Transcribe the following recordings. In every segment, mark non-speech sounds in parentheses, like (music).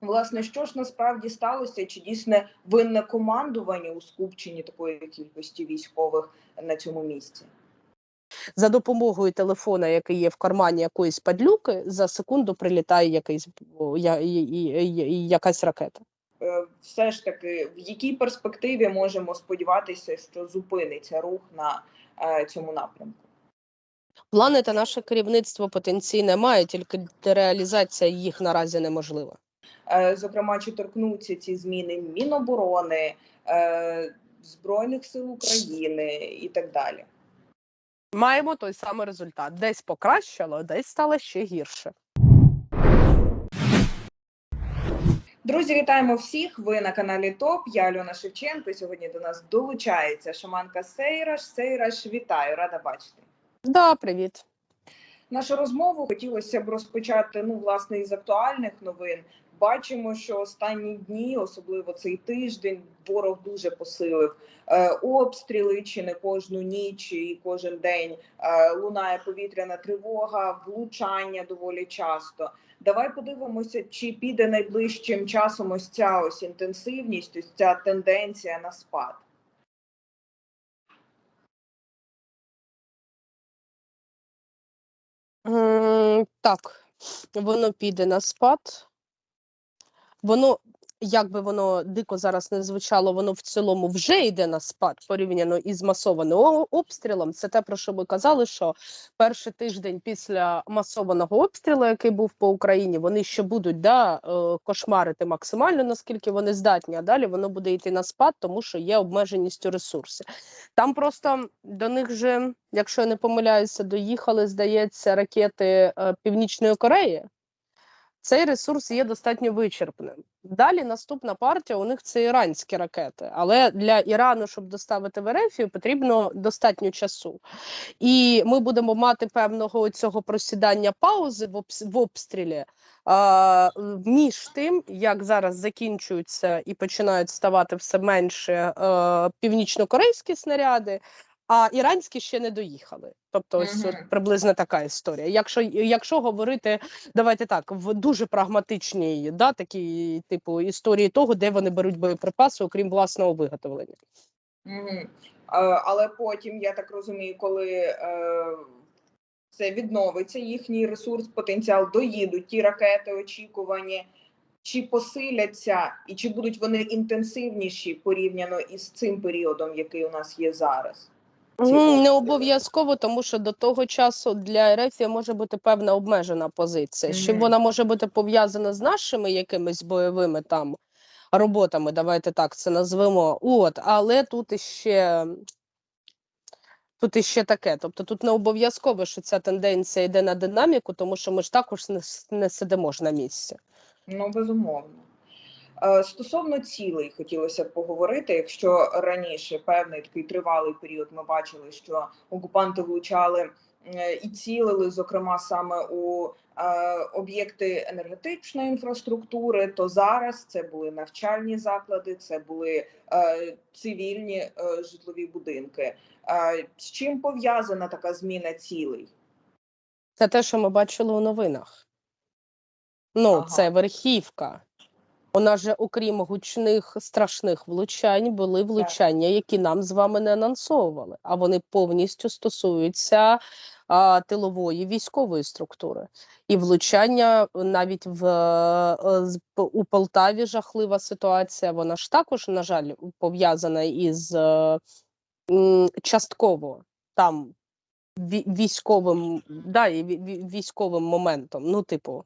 Власне, що ж насправді сталося? Чи дійсно винне командування у скупченні такої кількості військових на цьому місці? За допомогою телефона, який є в кармані якоїсь падлюки, за секунду прилітає якийсь я, якась ракета. Е, Все ж таки, в якій перспективі можемо сподіватися, що зупиниться рух на е, цьому напрямку? Плани та наше керівництво потенційне має, тільки реалізація їх наразі неможлива. Е, Зокрема, чи торкнуться ці зміни Міноборони, е, Збройних сил України і так далі? Маємо той самий результат. Десь покращало, десь стало ще гірше. Друзі, вітаємо всіх! Ви на каналі ТОП. Я Альона Шевченко. Сьогодні до нас долучається шаманка Сейраш. Сейраш, вітаю, рада бачити. Да, привіт. Нашу розмову хотілося б розпочати ну власне із актуальних новин. Бачимо, що останні дні, особливо цей тиждень, ворог дуже посилив е, обстріли чи не кожну ніч і кожен день е, лунає повітряна тривога, влучання доволі часто. Давай подивимося, чи піде найближчим часом ось ця ось інтенсивність, ось ця тенденція на спад. Так, воно піде на спад. Воно, як би воно дико зараз не звучало, воно в цілому вже йде на спад порівняно із масованим обстрілом. Це те, про що ми казали, що перший тиждень після масованого обстрілу, який був по Україні, вони ще будуть да, е, кошмарити максимально, наскільки вони здатні, а далі воно буде йти на спад, тому що є обмеженість у ресурсі. Там просто до них же, якщо я не помиляюся, доїхали, здається, ракети е, Північної Кореї. Цей ресурс є достатньо вичерпним. Далі наступна партія у них це іранські ракети. Але для Ірану, щоб доставити в Ерефію, потрібно достатньо часу. І ми будемо мати певного цього просідання паузи в, обс- в обстрілі. А, між тим, як зараз закінчуються і починають ставати все менше е, північно-корейські снаряди, а іранські ще не доїхали. Тобто, ось от Мгм. приблизно така історія. Якщо, якщо говорити, давайте так, в дуже прагматичній да, такій типу історії того, де вони беруть боєприпаси, окрім власного виготовлення. Угу. Але потім, я так розумію, коли е, це відновиться, їхній ресурс, потенціал, доїдуть ті ракети очікувані, чи посиляться, і чи будуть вони інтенсивніші порівняно із цим періодом, який у нас є зараз? Не обов'язково, тому що до того часу для РФ може бути певна обмежена позиція. Мгм. вона може бути пов'язана з нашими якимись бойовими там роботами, давайте так це назвемо. От, але тут іще. Тут іще таке. Тобто тут не обов'язково, що ця тенденція йде на динаміку, тому що ми ж також не, не сидимо ж на місці. Ну, безумовно. Е, Стосовно цілей хотілося б поговорити. Якщо раніше певний такий тривалий період ми бачили, що окупанти влучали і цілили, зокрема саме у е, об'єкти енергетичної інфраструктури, то зараз це були навчальні заклади, це були е, цивільні житлові будинки. З чим пов'язана така зміна цілей? Це те, що ми бачили у новинах. Ну, Ага. це верхівка. У нас же, окрім гучних страшних влучань, були влучання, які нам з вами не анонсовували, а вони повністю стосуються а, тилової військової структури. І влучання навіть в е, з- у Полтаві жахлива ситуація. Вона ж також, на жаль, пов'язана із е, м, частково там військовим, да, військовим моментом. Ну, типу,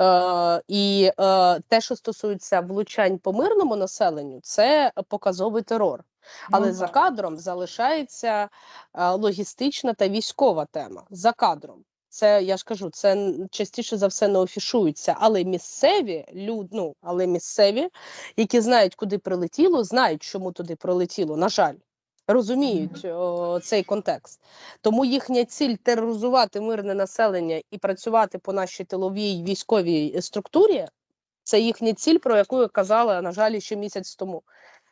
е, і е, те, що стосується влучань по мирному населенню, це показовий терор. Але Ну, за кадром залишається е, логістична та військова тема. За кадром. Це я ж кажу, це частіше за все не офішується. Але місцеві люд, ну, але місцеві, які знають, куди прилетіло, знають, чому туди прилетіло. На жаль, розуміють о, цей контекст. Тому їхня ціль тероризувати мирне населення і працювати по нашій тиловій військовій структурі. Це їхня ціль, про яку я казала, на жаль, ще місяць тому.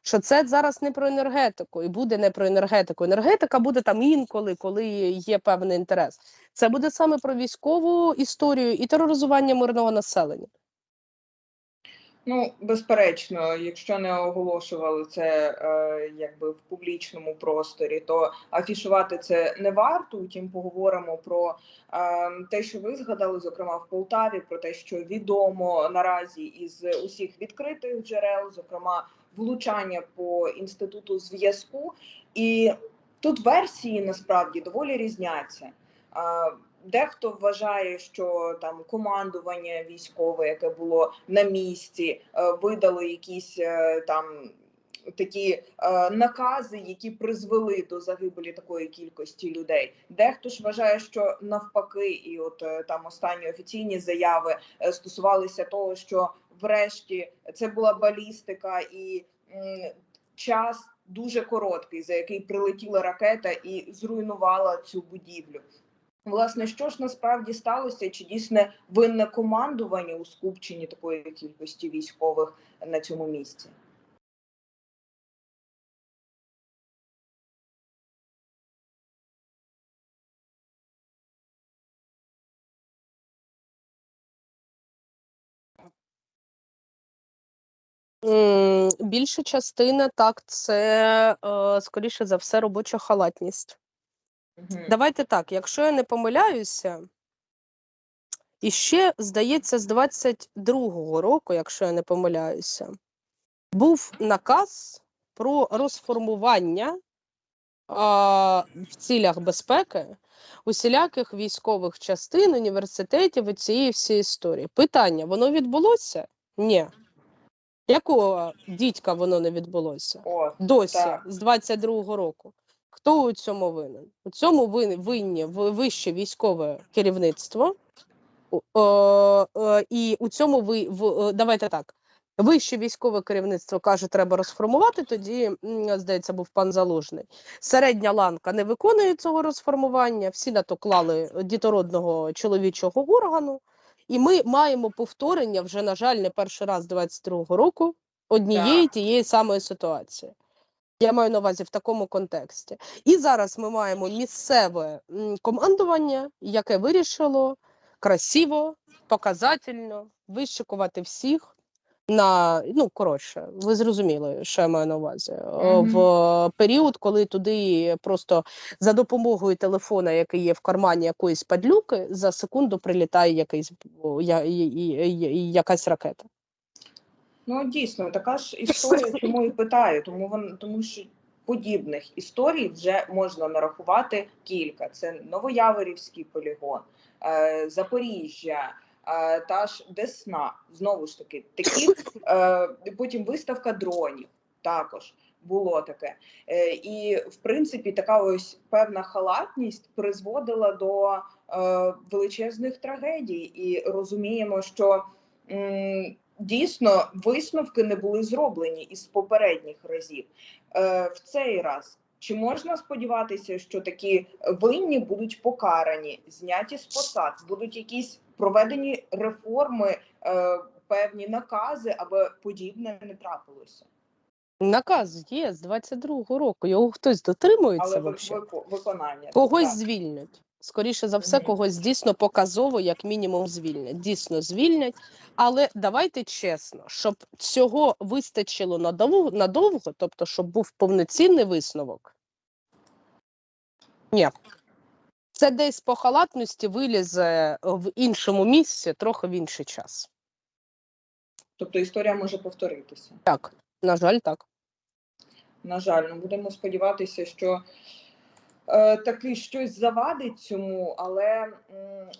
Що це зараз не про енергетику, і буде не про енергетику. Енергетика буде там інколи, коли є певний інтерес. Це буде саме про військову історію і тероризування мирного населення. Ну, безперечно, якщо не оголошували це е, якби в публічному просторі, то афішувати це не варто. Утім, поговоримо про е, те, що ви згадали, зокрема в Полтаві, про те, що відомо наразі із усіх відкритих джерел, зокрема влучання по інституту зв'язку, і тут версії насправді доволі різняться. Е, Дехто вважає, що там командування військове, яке було на місці, е, видало якісь е, там такі е, накази, які призвели до загибелі такої кількості людей. Дехто ж вважає, що навпаки, і от там останні офіційні заяви стосувалися того, що врешті це була балістика і час дуже короткий, за який прилетіла ракета і зруйнувала цю будівлю. Власне, що ж насправді сталося? Чи дійсне винне командування у скупченні такої кількості військових на цьому місці? Більша частина так, це е, скоріше за все робоча халатність. Давайте так, якщо я не помиляюся, і ще, здається, з 22-го року, якщо я не помиляюся, був наказ про розформування а, в цілях безпеки усіляких військових частин, університетів і цієї всієї історії. Питання: воно відбулося? Ні. Якого дідька воно не відбулося? О, Досі, Так. з 22-го року. Хто у цьому винен? У цьому вин- винні вище військове керівництво. Е, е, І у цьому ви в е, давайте так. Вище військове керівництво каже, треба розформувати. Тоді, здається, був пан Залужний. Середня ланка не виконує цього розформування. Всі на то клали дітородного чоловічого органу. І ми маємо повторення вже, на жаль, не перший раз 22-го року однієї тієї самої ситуації. Я маю на увазі в такому контексті. І зараз ми маємо місцеве командування, яке вирішило красиво, показательно вишикувати всіх на ну коротше, ви зрозуміли, що я маю на увазі. Е. В період, коли туди просто за допомогою телефона, який є в кармані якоїсь падлюки, за секунду прилітає якийсь я, і, і, і якась ракета. Ну дійсно, така ж історія, чому і питаю, тому вон, тому що подібних історій вже можна нарахувати кілька. Це Новояворівський полігон, е, Запоріжжя, е, та ж Десна. Знову ж таки, такі е, потім виставка дронів також. Було таке, е, і в принципі така ось певна халатність призводила до е, величезних трагедій, і розуміємо, що дійсно висновки не були зроблені із попередніх разів. Е, в цей раз чи можна сподіватися, що такі винні будуть покарані, зняті з посад, будуть якісь проведені реформи, е, певні накази, аби подібне не трапилося? Наказ є з 22-го року. Його хтось дотримується Але взагалі? виконання Когось так. звільнять. Скоріше за все, когось дійсно показово, як мінімум, звільнять. Дійсно звільнять. Але давайте чесно, щоб цього вистачило надовго, надовго, тобто, щоб був повноцінний висновок. Ні. Це десь по халатності вилізе в іншому місці, трохи в інший час. Тобто історія може повторитися. Так, на жаль, так. На жаль, ну будемо сподіватися, що таки щось завадить цьому, але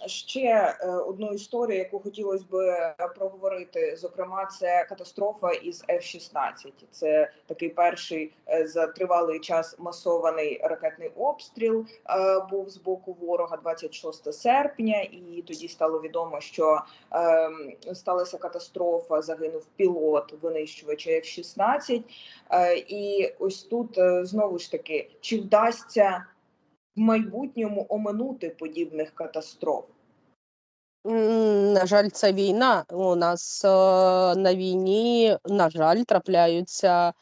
ще е, одну історію, яку хотілося би проговорити, зокрема, це катастрофа із F-16. Це такий перший е, за тривалий час масований ракетний обстріл е, був з боку ворога 26 серпня, і тоді стало відомо, що е, сталася катастрофа, загинув пілот винищувача F-16. Е, І ось тут е, знову ж таки, чи вдасться в майбутньому оминути подібних катастроф? На жаль, це війна. У нас е, на війні, на жаль, трапляються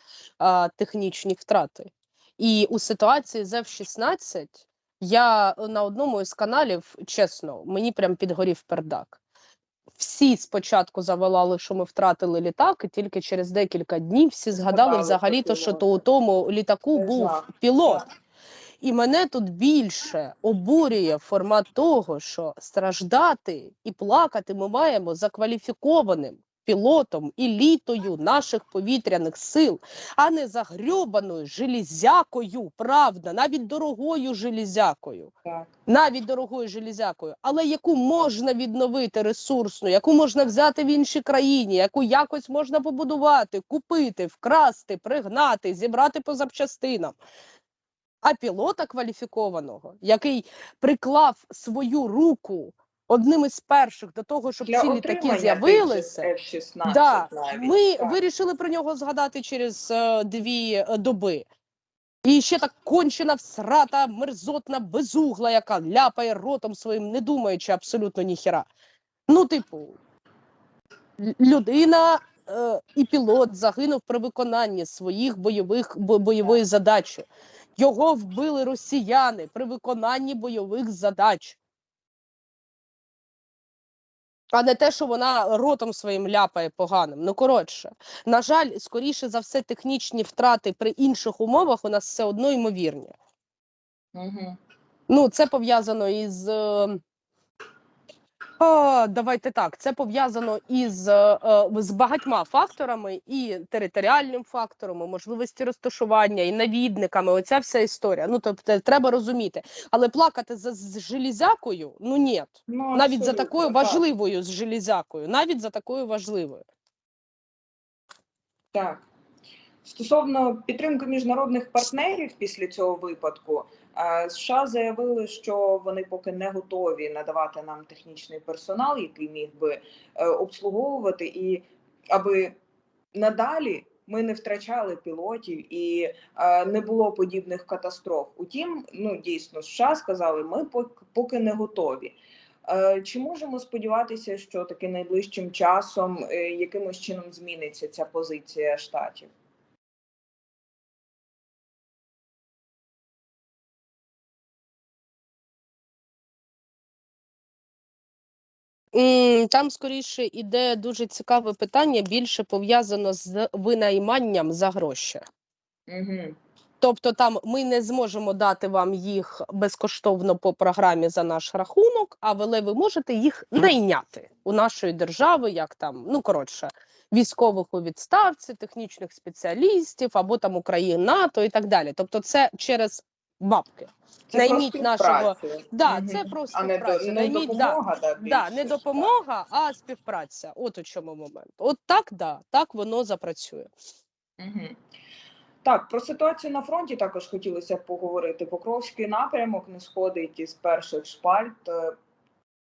е, технічні втрати. І у ситуації з F-16 я на одному із каналів, чесно, мені прям підгорів пердак. всі спочатку заволали, що ми втратили літак, і тільки через декілька днів всі згадали взагалі-то, що то у тому літаку був пілот. І мене тут більше обурює формат того, що страждати і плакати ми маємо за кваліфікованим пілотом, елітою наших повітряних сил, а не за грьобаною железякою, правда, навіть дорогою железякою Так. навіть дорогою железякою, але яку можна відновити ресурсну, яку можна взяти в іншій країні, яку якось можна побудувати, купити, вкрасти, пригнати, зібрати по запчастинам. А пілота кваліфікованого, який приклав свою руку одним із перших до того, щоб Для ці літаки з'явилися. F-16 Да, навіть. ми так. вирішили про нього згадати через е, дві е, доби. І ще так кончена, всрата, мерзотна, безугла, яка ляпає ротом своїм, не думаючи абсолютно ніхіра. Ну, типу, людина е, і пілот загинув при виконанні своїх бойових бо- бойової задачі. Його вбили росіяни при виконанні бойових задач. А не те, що вона ротом своїм ляпає поганим. Ну, коротше, на жаль, скоріше за все, технічні втрати при інших умовах у нас все одно ймовірні. Угу. Ну, це пов'язано із. Давайте так, це пов'язано із е, е, з багатьма факторами, і територіальним фактором, і можливості розташування, і навідниками. Оця вся історія. Ну тобто треба розуміти. Але плакати за з железякою, ну ні. Ну, навіть за такою так. важливою з железякою, навіть за такою важливою. Так. Стосовно підтримки міжнародних партнерів після цього випадку, США заявили, що вони поки не готові надавати нам технічний персонал, який міг би е, обслуговувати, і аби надалі ми не втрачали пілотів і е, не було подібних катастроф. Утім, ну дійсно, США сказали, ми пок- поки не готові. Е, Чи можемо сподіватися, що таки найближчим часом е, якимось чином зміниться ця позиція штатів? Там скоріше іде дуже цікаве питання, більше пов'язано з винайманням за гроші. Угу. Тобто, там ми не зможемо дати вам їх безкоштовно по програмі за наш рахунок, а але ви можете їх найняти у нашої держави, як там, ну коротше, військових у відставці, технічних спеціалістів або там Україн, НАТО і так далі. Тобто, це через бабки. Це Найміть про нашого-. Да, Мгм. це про а не, співпрацю. не Найміть, допомога, да, Да, не допомога, а співпраця. От у чому момент. От так, да, так воно запрацює. Угу. Так, про ситуацію на фронті також хотілося б поговорити. Покровський напрямок не сходить із перших шпальт. Е,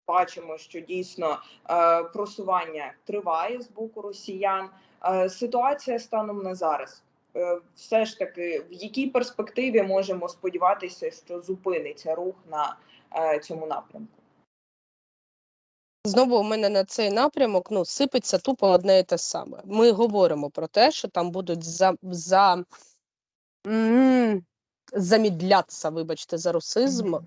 Бачимо, що дійсно е, просування триває з боку росіян. Е, Ситуація станом на зараз. Е, Все ж таки, в якій перспективі можемо сподіватися, що зупиниться рух на е, цьому напрямку? Знову у мене на цей напрямок ну, сипеться тупо одне і те саме. Ми говоримо про те, що там будуть за, за м, замідлятися, вибачте, за русизм, е,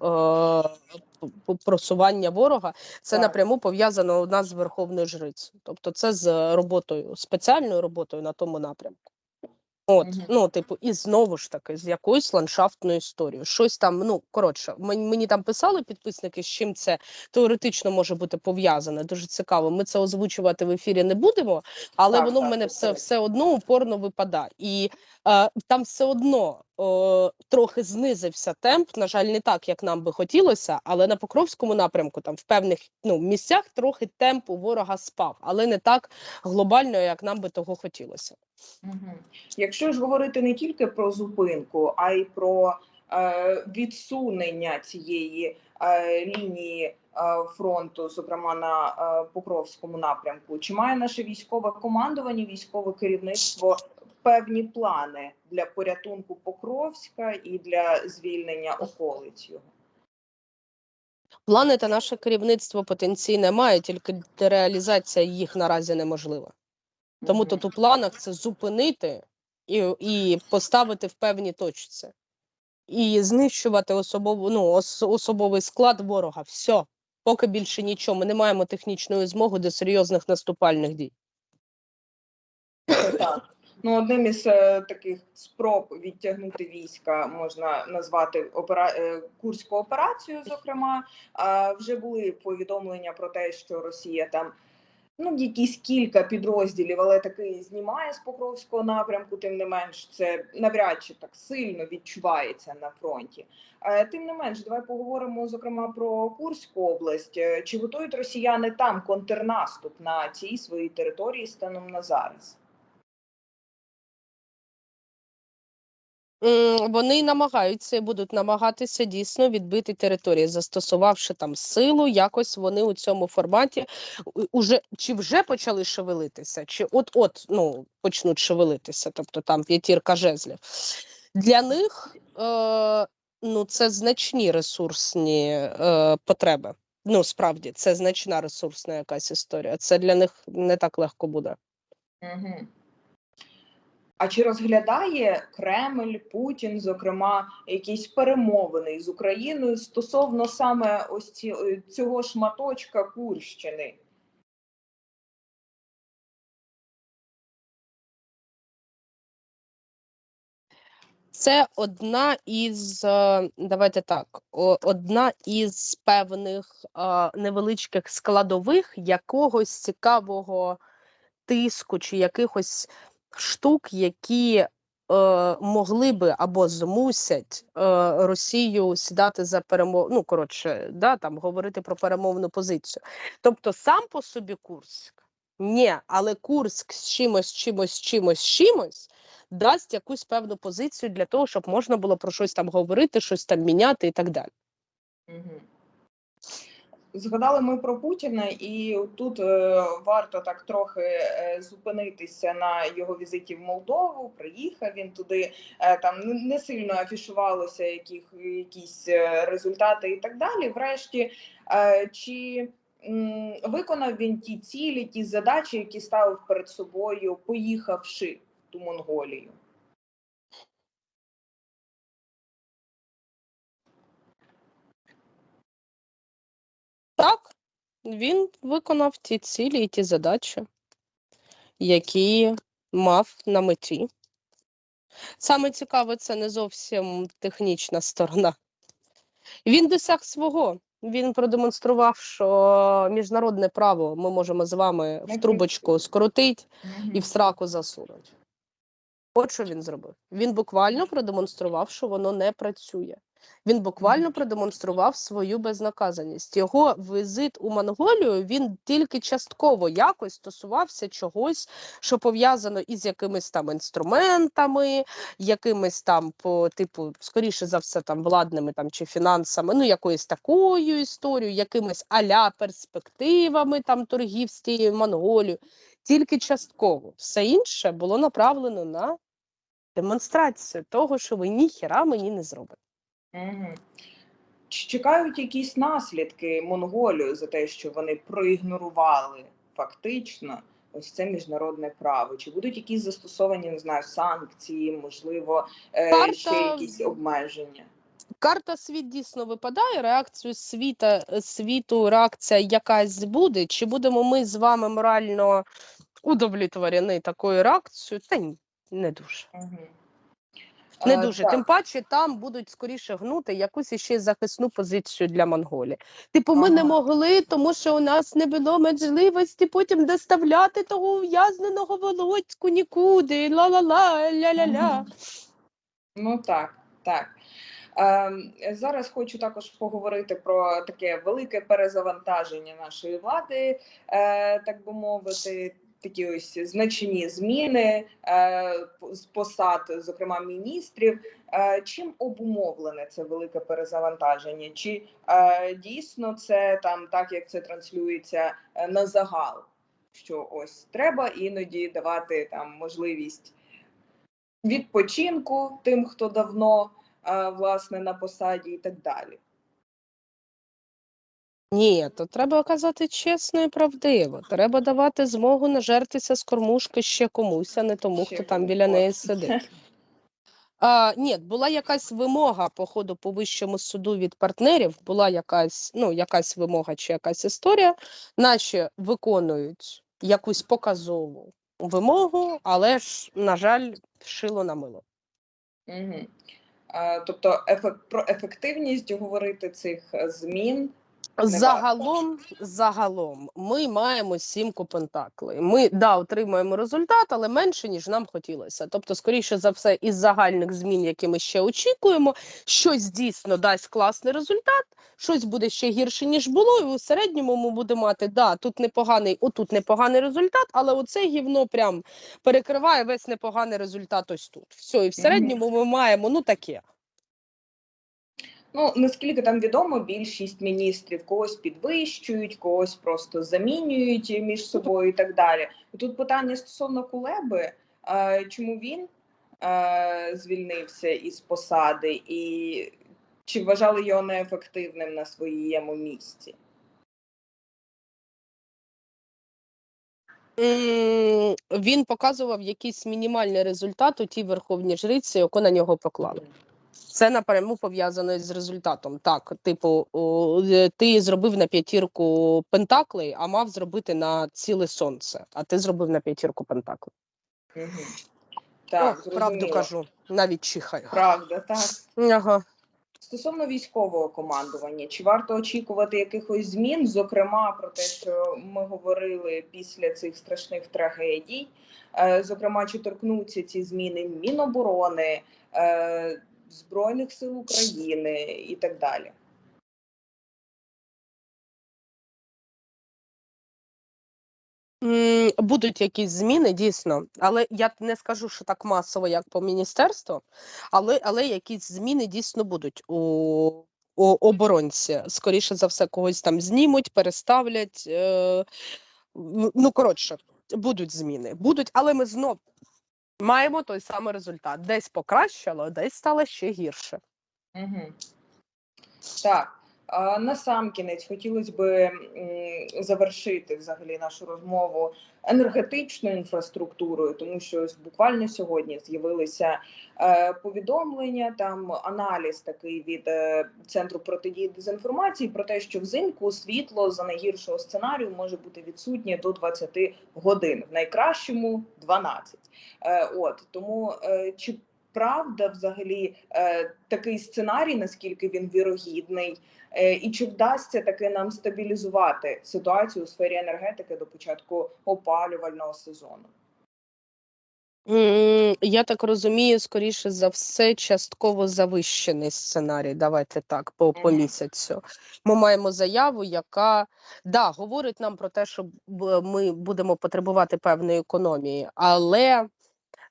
просування ворога. Це Так. напряму пов'язано у нас з Верховною Жрицею. Тобто це з роботою, спеціальною роботою на тому напрямку. От, угу. ну, типу, і знову ж таки, з якоюсь ландшафтною історією. Щось там, ну коротше, мені, мені там писали підписники, з чим це теоретично може бути пов'язане. Дуже цікаво. Ми це озвучувати в ефірі не будемо, але Так, воно в мене все, все одно упорно випадає. І е, там все одно е, трохи знизився темп. На жаль, не так, як нам би хотілося, але на Покровському напрямку, там в певних ну, місцях трохи темп у ворога спав, але не так глобально, як нам би того хотілося. Якщо ж говорити не тільки про зупинку, а й про е, відсунення цієї е, лінії е, фронту, зокрема на е, Покровському напрямку, чи має наше військове командування, військове керівництво певні плани для порятунку Покровська і для звільнення околиць його? Плани та наше керівництво потенційне має, тільки реалізація їх наразі неможлива. Тому тут у планах це зупинити і, і поставити в певній точці. І знищувати особову, ну, ос, особовий склад ворога. Все. Поки більше нічого. Ми не маємо технічної змоги до серйозних наступальних дій. Так. Ну, одним із е, таких спроб відтягнути війська можна назвати опера... е, курську операцію. Зокрема, вже були повідомлення про те, що Росія там ну якісь кілька підрозділів, але таки знімає з Покровського напрямку. Тим не менш, це навряд чи так сильно відчувається на фронті. Е, Тим не менш, давай поговоримо зокрема про Курську область. Чи готують росіяни там контрнаступ на цій своїй території станом на зараз? Вони намагаються і будуть намагатися дійсно відбити території, застосувавши там силу, якось вони у цьому форматі уже чи вже почали шевелитися, чи от-от ну, почнуть шевелитися, тобто там п'ятірка жезлів. Для них е, ну, це значні ресурсні е, потреби. Ну, справді, це значна ресурсна якась історія. Це для них не так легко буде. Угу. А чи розглядає Кремль, Путін, зокрема, якісь перемовини з Україною стосовно саме ось ці, е, цього шматочка Курщини? Це одна із, е, давайте так, одна із певних е, невеличких складових якогось цікавого тиску чи якихось штук, які е, могли би або змусять е, Росію сідати за перемов... ну коротше, да, там говорити про перемовну позицію. Тобто сам по собі Курськ, ні, але Курськ з чимось, чимось, чимось, чимось дасть якусь певну позицію для того, щоб можна було про щось там говорити, щось там міняти і так далі. Угу. Згадали ми про Путіна, і тут е, варто так трохи е, зупинитися на його візиті в Молдову. Приїхав він туди, е, там не- сильно афішувалося яких, якісь результати і так далі. Врешті, чи виконав він ті цілі, ті задачі, які ставив перед собою, поїхавши ту Монголію? Так, він виконав ті цілі і ті задачі, які мав на меті. Саме цікаве, це не зовсім технічна сторона. Він досяг свого. Він продемонстрував, що міжнародне право ми можемо з вами в трубочку скрутити і в сраку засунуть. От що він зробив. Він буквально продемонстрував, що воно не працює. Він буквально продемонстрував свою безнаказаність. Його візит у Монголію він тільки частково якось стосувався чогось, що пов'язано із якимись там інструментами, якимись там по типу, скоріше за все, там владними там чи фінансами, ну якоюсь такою історією, якимись аля перспективами там торгів з тією Монголією. Тільки частково все інше було направлено на демонстрацію того, що ви ніхіра мені не зробите. Угу. Чи чекають якісь наслідки Монголію за те, що вони проігнорували фактично ось це міжнародне право? Чи будуть якісь застосовані, не знаю, санкції, можливо, е, Карта- ще якісь обмеження? Карта світ дійсно випадає. Реакцію світа світу, реакція якась буде. Чи будемо ми з вами морально удовлетворені такою реакцією? Та ні, не дуже. Угу. Не дуже. Тим паче там будуть скоріше гнути якусь іще захисну позицію для Монголії. Типу, ми не могли, тому що у нас не було можливості потім доставляти того ув'язненого Володьку нікуди. Ла-ла-ла, ля-ля-ля. Ну так, так. Ем, зараз хочу також поговорити про таке велике перезавантаження нашої влади, е, так би мовити, такі ось значні зміни е, з посад, зокрема міністрів. Е, чим обумовлене це велике перезавантаження? Чи е, дійсно це там так, як це транслюється на загал? Що ось треба іноді давати там можливість відпочинку тим, хто давно власне на посаді, і так далі. Ні, то треба казати чесно і правдиво. Треба давати змогу нажертися з кормушки ще комусь, а не тому, хто там біля неї сидить. (laughs) А, ні, була якась вимога по ходу по вищому суду від партнерів, була якась, ну, якась вимога чи якась історія. Наші виконують якусь показову вимогу, але ж, на жаль, шило на мило. Угу. Тобто ефект, про ефективність говорити цих е, змін. Загалом, загалом, ми маємо сімку пентаклей. Ми да, отримуємо результат, але менше, ніж нам хотілося. Тобто, скоріше за все, із загальних змін, які ми ще очікуємо, щось дійсно дасть класний результат, щось буде ще гірше, ніж було. І у середньому ми будемо мати да, тут непоганий, отут непоганий результат, але оце гівно прям перекриває весь непоганий результат ось тут. Все, і в середньому ми маємо ну таке. Ну наскільки там відомо, більшість міністрів когось підвищують, когось просто замінюють між собою і так далі. Тут питання стосовно Кулеби, чому він звільнився із посади, і чи вважали його неефективним на своєму місці? Він показував якийсь мінімальний результат у тій верховній жриці, яку на нього поклали. Це напряму пов'язано з результатом. Так, типу, е, ти зробив на п'ятірку пентаклей, а мав зробити на ціле сонце. А ти зробив на п'ятірку пентаклей. Угу. Так, О, правду кажу, навіть чихаю. Правда, так. Ага. Стосовно військового командування, чи варто очікувати якихось змін? Зокрема, про те, що ми говорили після цих страшних трагедій. Е, Зокрема, чи торкнуться ці зміни Міноборони, е, Збройних сил України і так далі. Будуть якісь зміни, дійсно, але я не скажу, що так масово, як по міністерству, але, але якісь зміни дійсно будуть у, у оборонці. Скоріше за все, когось там знімуть, переставлять. Е, ну, коротше, будуть зміни. Будуть, але ми знов маємо той самий результат. Десь покращило, десь стало ще гірше. Угу. Так. А на сам кінець хотілося б завершити взагалі нашу розмову енергетичною інфраструктурою, тому що буквально сьогодні з'явилися е, повідомлення, там аналіз такий від е, центру протидії дезінформації про те, що взимку світло за найгіршого сценарію може бути відсутнє до 20 годин, в найкращому 12. Е, от тому чи правда взагалі е, такий сценарій, наскільки він вірогідний, е, і чи вдасться таки нам стабілізувати ситуацію у сфері енергетики до початку опалювального сезону? Я так розумію, скоріше за все, частково завищений сценарій. Давайте так, по, по місяцю. Ми маємо заяву, яка да, говорить нам про те, що ми будемо потребувати певної економії, але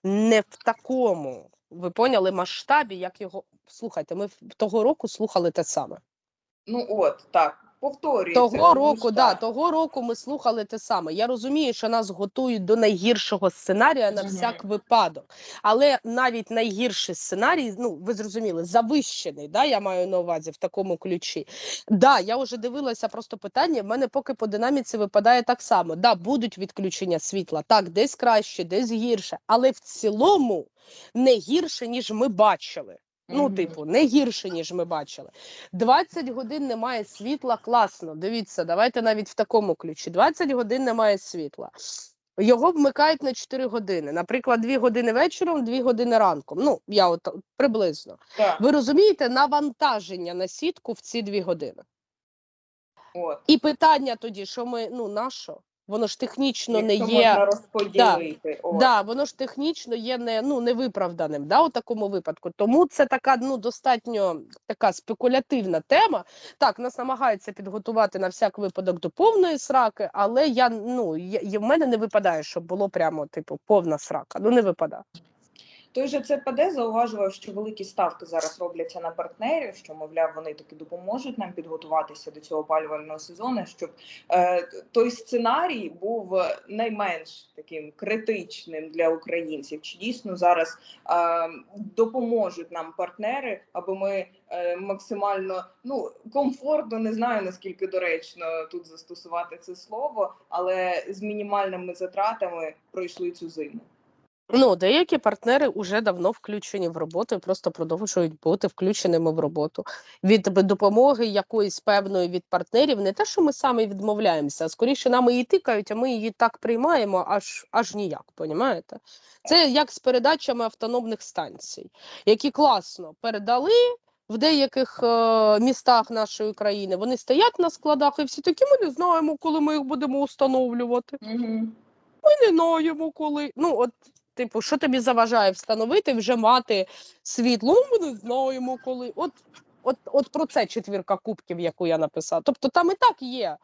не в такому, ви поняли, масштабі, як його. Слухайте, ми того року слухали те саме. Ну от так повторюється. Того року, да, того року ми слухали те саме. Я розумію, що нас готують до найгіршого сценарія на всяк випадок. Але навіть найгірший сценарій, ну ви зрозуміли, завищений. Да, я маю на увазі в такому ключі. Да, я вже дивилася просто питання. В мене поки по динаміці випадає так само. Да, будуть відключення світла. Так, десь краще, десь гірше, але в цілому не гірше, ніж ми бачили. Ну, типу, не гірше, ніж ми бачили. 20 годин немає світла, класно. Дивіться, давайте навіть в такому ключі. 20 годин немає світла. Його вмикають на 4 години. Наприклад, 2 години вечором, 2 години ранком. Ну, я от приблизно. Так, Ви розумієте навантаження на сітку в ці 2 години. от. І питання тоді, що ми, ну, на що? Воно ж технічно не є. можна розподілити. Да, Да, воно ж технічно є не ну невиправданим, да, у такому випадку. Тому це така ну достатньо така спекулятивна тема. Так, нас намагаються підготувати на всяк випадок до повної сраки, але я ну я- в мене не випадає, щоб було прямо типу повна срака. Ну не випадає. Той же ЦПД зауважував, що великі ставки зараз робляться на партнерів, що мовляв, вони таки допоможуть нам підготуватися до цього опалювального сезону, щоб е, той сценарій був найменш таким критичним для українців. Чи дійсно зараз е, допоможуть нам партнери, аби ми е, максимально ну комфортно не знаю наскільки доречно тут застосувати це слово, але з мінімальними затратами пройшли цю зиму. Ну, деякі партнери вже давно включені в роботу і просто продовжують бути включеними в роботу. Від допомоги якоїсь певної від партнерів, не те, що ми самі відмовляємося, а скоріше нам її тикають, а ми її так приймаємо, аж аж ніяк. Понімаєте? Це як з передачами автономних станцій, які класно передали. В деяких е, містах нашої країни вони стоять на складах, і всі такі ми не знаємо, коли ми їх будемо встановлювати. Угу. Ми не знаємо коли. Ну, от, типу, що тобі заважає встановити, вже мати світло? Ми не знаємо коли. От, от, от про це четвірка кубків, яку я написала. Тобто там і так є.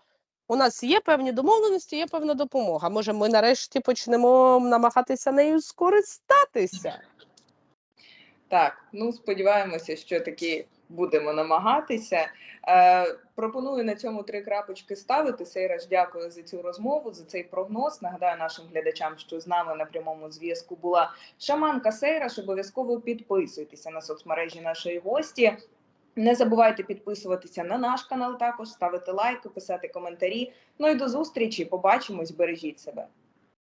У нас є певні домовленості, є певна допомога. Може, ми нарешті почнемо намагатися нею скористатися. Так, ну сподіваємося, що таки будемо намагатися. Е, пропоную на цьому три крапочки ставити. Сейраж, дякую за цю розмову, за цей прогноз. Нагадаю нашим глядачам, що з нами на прямому зв'язку була шаманка Сейраж. Обов'язково підписуйтеся на соцмережі нашої гості. Не забувайте підписуватися на наш канал, також ставити лайки, писати коментарі. Ну і до зустрічі. Побачимось, бережіть себе.